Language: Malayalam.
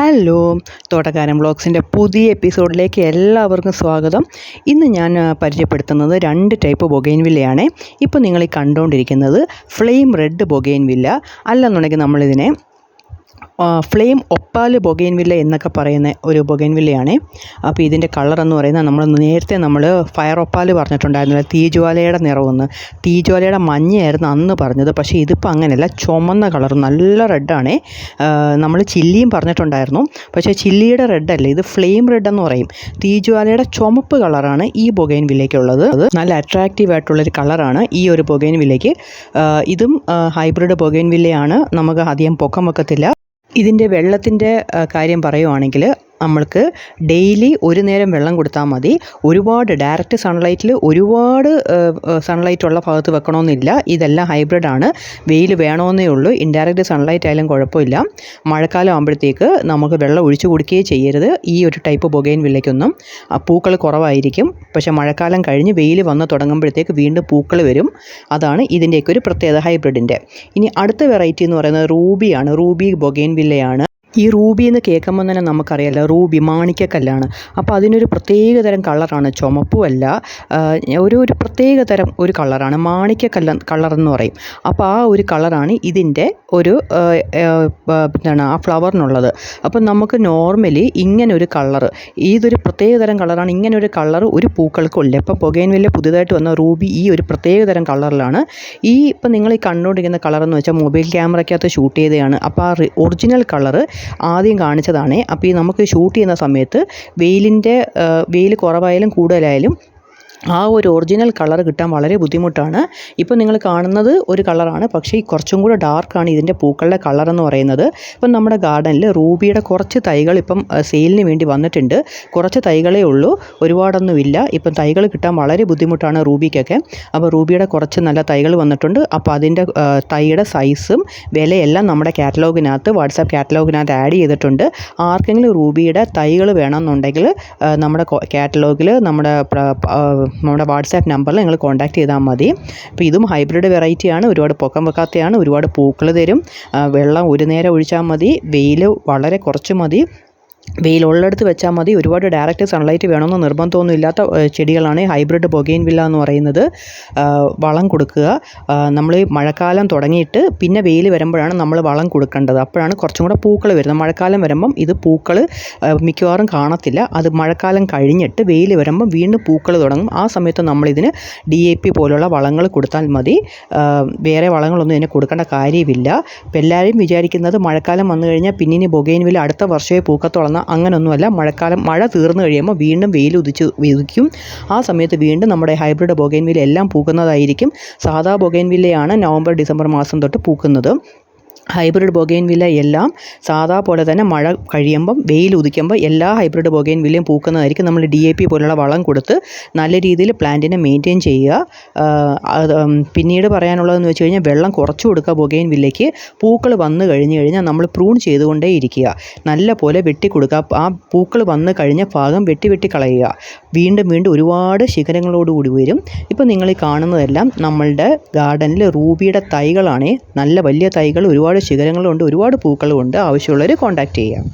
ഹലോ. തോട്ടക്കാരൻ ബ്ലോഗ്സിന്റെ പുതിയ എപ്പിസോഡിലേക്ക് എല്ലാവർക്കും സ്വാഗതം. ഇന്ന് ഞാൻ പരിചയപ്പെടുത്തുന്നത് രണ്ട് ടൈപ്പ് ബൊഗൈൻ വില്ലയാണ്. ഇപ്പോൾ നിങ്ങൾ ഈ കണ്ടുകൊണ്ടിരിക്കുന്നത് ഫ്ലെയിം റെഡ് ബൊഗൈൻ വില്ല. അല്ലെന്നുണ്ടെങ്കിൽ നമ്മളിതിനെ ഫ്ലെയിം ഒപ്പാൽ ബൊഗൈൻ വില്ല എന്നൊക്കെ പറയുന്ന ഒരു ബൊഗൈൻ വില്ലയാണ് അപ്പോൾ ഇതിന്റെ കളർ എന്ന് പറയുന്നത് നമ്മൾ നേരത്തെ നമ്മൾ ഫയർ ഒപ്പാൽ പറഞ്ഞിട്ടുണ്ടായിരുന്നില്ല തീജ്വാലയുടെ നിറമെന്ന് തീജ്വാലയുടെ മഞ്ഞയായിരുന്നു അന്ന് പറഞ്ഞത് പക്ഷേ ഇതിപ്പോൾ അങ്ങനെയല്ല ചുമന്ന കളർ നല്ല റെഡാണ് നമ്മൾ ചില്ലിയും പറഞ്ഞിട്ടുണ്ടായിരുന്നു പക്ഷേ ചില്ലിയുടെ റെഡ് അല്ല ഇത് ഫ്ലെയിം റെഡ് എന്ന് പറയും. തീജ്വാലയുടെ ചുമപ്പ് കളറാണ് ഈ ബൊഗൈൻ വില്ലയ്ക്കുള്ളത് അത് നല്ല അട്രാക്റ്റീവ് ആയിട്ടുള്ളൊരു കളറാണ് ഈ ഒരു ബൊഗൈൻ വില്ലയ്ക്ക് ഇതും ഹൈബ്രിഡ് ബൊഗൈൻ വില്ലയാണ് നമുക്ക് അധികം പൊക്കം വെക്കത്തില്ല. ഇതിന്റെ വെള്ളത്തിന്റെ കാര്യം പറയുവാണെങ്കിൽ നമ്മൾക്ക് ഡെയിലി ഒരു നേരം വെള്ളം കൊടുത്താൽ മതി. ഒരുപാട് ഡയറക്റ്റ് സൺലൈറ്റിൽ ഒരുപാട് സൺലൈറ്റ് ഉള്ള ഭാഗത്ത് വെക്കണമെന്നില്ല ഇതെല്ലാം ഹൈബ്രിഡ് ആണ്. വെയിൽ വേണമെന്നേ ഉള്ളൂ. ഇൻഡയറക്റ്റ് സൺലൈറ്റ് ആയാലും കുഴപ്പമില്ല. മഴക്കാലം ആകുമ്പോഴത്തേക്ക് നമുക്ക് വെള്ളം ഒഴിച്ചു കൊടുക്കുകയേ ചെയ്യരുത്. ഈ ഒരു ടൈപ്പ് ബൊഗൈൻ വില്ലയ്ക്കൊന്നും. പൂക്കൾ കുറവായിരിക്കും. പക്ഷേ മഴക്കാലം കഴിഞ്ഞ് വെയിൽ വന്ന് തുടങ്ങുമ്പോഴത്തേക്ക് വീണ്ടും പൂക്കൾ വരും. അതാണ് ഇതിന്റെയൊക്കെ ഒരു പ്രത്യേകത ഹൈബ്രിഡിന്റെ ഇനി അടുത്ത വെറൈറ്റി എന്ന് പറയുന്നത് റൂബിയാണ്. റൂബി ബൊഗൈൻ വില്ലയാണ്. ഈ റൂബി എന്ന് കേൾക്കുമ്പോൾ തന്നെ നമുക്കറിയാലോ റൂബി മാണിക്കക്കല്ലാണ് അപ്പോൾ അതിനൊരു പ്രത്യേക തരം കളറാണ് ചുമപ്പുമല്ല ഒരു ഒരു പ്രത്യേക തരം ഒരു കളറാണ് മാണിക്കക്കല്ല കളർ എന്ന് പറയും. അപ്പോൾ ആ ഒരു കളറാണ് ഇതിന്റെ ഒരു എന്താണ് ആ ഫ്ലവറിനുള്ളത്. അപ്പം നമുക്ക് നോർമലി ഇങ്ങനെ ഒരു കളർ ഇതൊരു പ്രത്യേക തരം കളറാണ് ഒരു കളർ ഒരു പൂക്കൾക്കുമില്ല ഇപ്പം പുകയൻവില്ല പുതുതായിട്ട് വന്ന റൂബി ഈ ഒരു പ്രത്യേക തരം കളറിലാണ്. ഈ ഇപ്പം നിങ്ങൾ ഈ കണ്ടുകൊണ്ടിരിക്കുന്ന കളർ എന്ന് വെച്ചാൽ മൊബൈൽ ക്യാമറയ്ക്കകത്ത് ഷൂട്ട് ചെയ്തതാണ്. അപ്പോൾ ആ ഒറിജിനൽ കളറ് ആദ്യം കാണിച്ചതാണ്. അപ്പോൾ ഈ നമുക്ക് ഷൂട്ട് ചെയ്യുന്ന സമയത്ത് വെയിലിന്റെ വെയിൽ കുറവായാലും കൂടുതലായാലും ആ ഒരു ഒറിജിനൽ കളർ കിട്ടാൻ വളരെ ബുദ്ധിമുട്ടാണ്. ഇപ്പോൾ നിങ്ങൾ കാണുന്നത് ഒരു കളറാണ് പക്ഷേ ഈ കുറച്ചും കൂടെ ഡാർക്കാണ് ഇതിന്റെ പൂക്കളുടെ കളർ എന്ന് പറയുന്നത്. ഇപ്പം നമ്മുടെ ഗാർഡനിൽ റൂബിയുടെ കുറച്ച് തൈകൾ ഇപ്പം സെയിലിന് വേണ്ടി വന്നിട്ടുണ്ട്. കുറച്ച് തൈകളേ ഉള്ളൂ. ഒരുപാടൊന്നുമില്ല ഇപ്പം തൈകൾ കിട്ടാൻ വളരെ ബുദ്ധിമുട്ടാണ് റൂബിക്കൊക്കെ. അപ്പോൾ റൂബിയുടെ കുറച്ച് നല്ല തൈകൾ വന്നിട്ടുണ്ട്. അപ്പോൾ അതിന്റെ തൈയുടെ സൈസും വിലയെല്ലാം നമ്മുടെ കാറ്റലോഗിനകത്ത് വാട്സാപ്പ് കാറ്റലോഗിനകത്ത് ആഡ് ചെയ്തിട്ടുണ്ട്. ആർക്കെങ്കിലും റൂബിയുടെ തൈകൾ വേണമെന്നുണ്ടെങ്കിൽ നമ്മുടെ കാറ്റലോഗിൽ നമ്മുടെ നമ്മുടെ വാട്സാപ്പ് നമ്പറിൽ നിങ്ങൾ കോൺടാക്ട് ചെയ്താൽ മതി. അപ്പോൾ ഇതും ഹൈബ്രിഡ് വെറൈറ്റിയാണ് ഒരുപാട് പൊക്കം വെക്കാത്തതാണ് ഒരുപാട് പൂക്കൾ തരും. വെള്ളം ഒരു നേരം ഒഴിച്ചാൽ മതി. വെയിൽ വളരെ കുറച്ച് മതി. വെയിലുള്ളിടത്ത് വെച്ചാൽ മതി. ഒരുപാട് ഡയറക്റ്റ് സൺലൈറ്റ് വേണമെന്ന് നിർബന്ധമൊന്നും ഇല്ലാത്ത ചെടികളാണ് ഹൈബ്രിഡ് ബൊഗെയിൻ വില്ല എന്ന് പറയുന്നത്. വളം കൊടുക്കുക. നമ്മൾ മഴക്കാലം തുടങ്ങിയിട്ട് പിന്നെ വെയിൽ വരുമ്പോഴാണ് നമ്മൾ വളം കൊടുക്കേണ്ടത്. അപ്പോഴാണ് കുറച്ചും കൂടെ പൂക്കൾ വരുന്നത്. മഴക്കാലം വരുമ്പം ഇത് പൂക്കൾ മിക്കവാറും കാണത്തില്ല. അത് മഴക്കാലം കഴിഞ്ഞിട്ട് വെയിൽ വരുമ്പം വീണ്ടും പൂക്കൾ തുടങ്ങും. ആ സമയത്ത് നമ്മളിതിന് ഡി എ പി പോലുള്ള വളങ്ങൾ കൊടുത്താൽ മതി. വേറെ വളങ്ങളൊന്നും ഇതിന് കൊടുക്കേണ്ട കാര്യമില്ല. ഇപ്പം എല്ലാവരും വിചാരിക്കുന്നത് മഴക്കാലം വന്നു കഴിഞ്ഞാൽ പിന്നിനി ബൊഗെയിൻ വില അടുത്ത വർഷമേ പൂക്കത്തുള്ളന്ന അങ്ങനൊന്നുമല്ല. മഴക്കാലം മഴ തീർന്നു കഴിയുമ്പോൾ വീണ്ടും വെയിൽ ഉദിച്ച് ഉദിക്കും. ആ സമയത്ത് വീണ്ടും നമ്മുടെ ഹൈബ്രിഡ് ബൊഗൈൻവില്ല എല്ലാം പൂക്കുന്നതായിരിക്കും. സാധാ ബൊഗൈൻവില്ലയാണ് നവംബർ ഡിസംബർ മാസം തൊട്ട് പൂക്കുന്നത്. ഹൈബ്രിഡ് ബൊഗൈൻ വില്ല എല്ലാം സാധാ പോലെ തന്നെ മഴ കഴിയുമ്പം വെയിൽ ഉദിക്കുമ്പോൾ എല്ലാ ഹൈബ്രിഡ് ബൊഗൈൻ വില്ലയും പൂക്കുന്നതായിരിക്കും നമ്മൾ ഡി എ പി പോലുള്ള വളം കൊടുത്ത് നല്ല രീതിയിൽ പ്ലാന്റിനെ മെയിന്റെയിൻ ചെയ്യുക. പിന്നീട് പറയാനുള്ളതെന്ന് വെച്ച് കഴിഞ്ഞാൽ വെള്ളം കുറച്ച് കൊടുക്കുക ബൊഗൈൻ വില്ലയ്ക്ക് പൂക്കൾ വന്നു കഴിഞ്ഞ് കഴിഞ്ഞാൽ നമ്മൾ പ്രൂൺ ചെയ്തുകൊണ്ടേ ഇരിക്കുക. നല്ല പോലെ വെട്ടി കൊടുക്കുക. ആ പൂക്കൾ വന്നു കഴിഞ്ഞ ഭാഗം വെട്ടി വെട്ടി കളയുക. വീണ്ടും വീണ്ടും ഒരുപാട് ശിഖരങ്ങളോടുകൂടി വരും. ഇപ്പോൾ നിങ്ങൾ കാണുന്നതെല്ലാം നമ്മളുടെ ഗാർഡനിൽ റൂബിയുടെ തൈകളാണ്. നല്ല വലിയ തൈകൾ ശിഖരങ്ങളുണ്ട് ഒരുപാട് പൂക്കളുമുണ്ട് ആവശ്യമുള്ളവർ കോൺടാക്റ്റ് ചെയ്യാം.